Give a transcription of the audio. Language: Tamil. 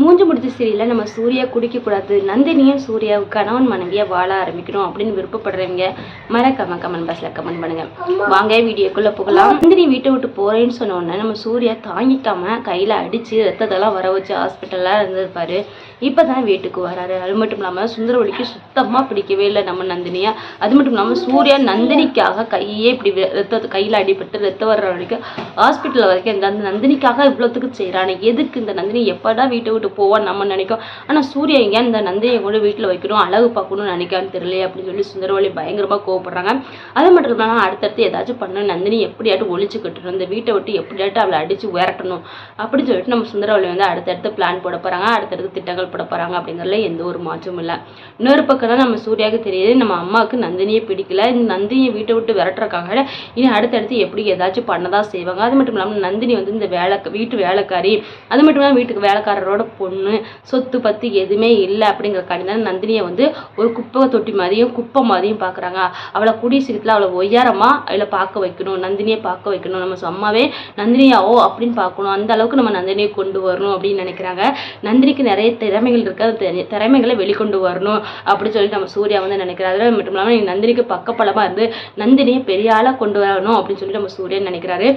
மூஞ்சு முடிச்ச சீரியலில் நம்ம சூர்யா குடிக்கக்கூடாது நந்தினியும் சூர்யா கணவன் மனைவியாக வாழ ஆரம்பிக்கணும் அப்படின்னு விருப்பப்படுறவங்க மறக்காம கமெண்ட் பாக்ஸில் கமெண்ட் பண்ணுங்க. வாங்க வீடியோக்குள்ளே போகலாம். நந்தினி வீட்டை விட்டு போகிறேன்னு சொன்ன உடனே நம்ம சூர்யா தாங்கிக்காமல் கையில் அடித்து ரத்தத்தெல்லாம் வர வச்சு ஹாஸ்பிட்டல்லாம் இருந்திருப்பாரு இப்போ தான் வீட்டுக்கு வராரு. அது மட்டும் இல்லாமல் சுந்தரவழிக்கு சுத்தமாக பிடிக்கவே இல்லை நம்ம நந்தினியை. அது மட்டும் இல்லாமல் சூர்யா நந்தினிக்காக கையே இப்படி வெ- கையில் அடிபட்டு ரத்தம் வர்ற வரைக்கும் ஹாஸ்பிட்டல் வரைக்கும் இந்த நந்தினிக்காக இவ்வளோத்துக்கு செய்கிறான் எதுக்கு இந்த நந்தினி? எப்படா வீட்டை விட்டு போவான்னு நம்ம நினைக்கும் ஆனால் சூர்யா எங்கே இந்த நந்தியை கொண்டு வீட்டில் வைக்கணும் அழகு பார்க்கணும்னு நினைக்கான்னு தெரியலையே அப்படின்னு சொல்லி சுந்தரவழி பயங்கரமாக கோவப்படுறாங்க. அது மட்டும் இல்லாமல் அடுத்தடுத்து ஏதாச்சும் பண்ணணும் நந்தினி எப்படியாட்டும் ஒழிச்சு கட்டணும். இந்த வீட்டை விட்டு எப்படியாட்டும் அவளை அடித்து விரட்டணும் அப்படின்னு சொல்லிட்டு நம்ம சுந்தரவழி வந்து அடுத்தடுத்து பிளான் போட போகிறாங்க அடுத்தடுத்து திட்டங்கள் போட போகிறாங்க அப்படிங்கிறதுல எந்த ஒரு மாற்றமும் இல்லை. இன்னொரு பக்கம் தான் நம்ம சூர்யாவுக்கு தெரியுது நம்ம அம்மாவுக்கு நந்தினியே பிடிக்கல. இந்த நந்தினியை வீட்டை விட்டு விரட்டுறக்காக இனி அடுத்தடுத்து எப்படி ஏதாச்சும் பண்ண தான் செய்வாங்க. அது மட்டும் இல்லாமல் நந்தினி வந்து இந்த வேலை வீட்டு வேலைக்காரி அது மட்டும் இல்லாமல் வீட்டுக்கு வேலைக்காரரோட பொண்ணு சொத்து பத்து எதுவுமே இல்லை அப்படிங்கிறக்காண்டி தான் நந்தினியை வந்து ஒரு குப்பை தொட்டி மாதிரியும் குப்பை மாதிரியும் பார்க்குறாங்க. அவளை கூடிய சீக்கிரத்தில் அவளை ஒய்யாரமாக அவளை பார்க்க வைக்கணும் நந்தினியை பார்க்க வைக்கணும். நம்ம சும்மாவே நந்தினியாவோ அப்படின்னு பார்க்கணும். அந்த அளவுக்கு நம்ம நந்தினியை கொண்டு வரணும் அப்படின்னு நினைக்கிறாங்க. நந்தினிக்கு நிறைய திறமைகள் இருக்கு. அந்த திறமைகளை வெளிக்கொண்டு வரணும் அப்படின்னு சொல்லிட்டு நம்ம சூர்யா வந்து நினைக்கிறாரு. அது மட்டும் இல்லாமல் நந்தினிக்கு பக்கப்பலமாக இருந்து நந்தினியை பெரிய ஆளாக கொண்டு வரணும் அப்படின்னு சொல்லிட்டு நம்ம சூர்யா நினைக்கிறாரு.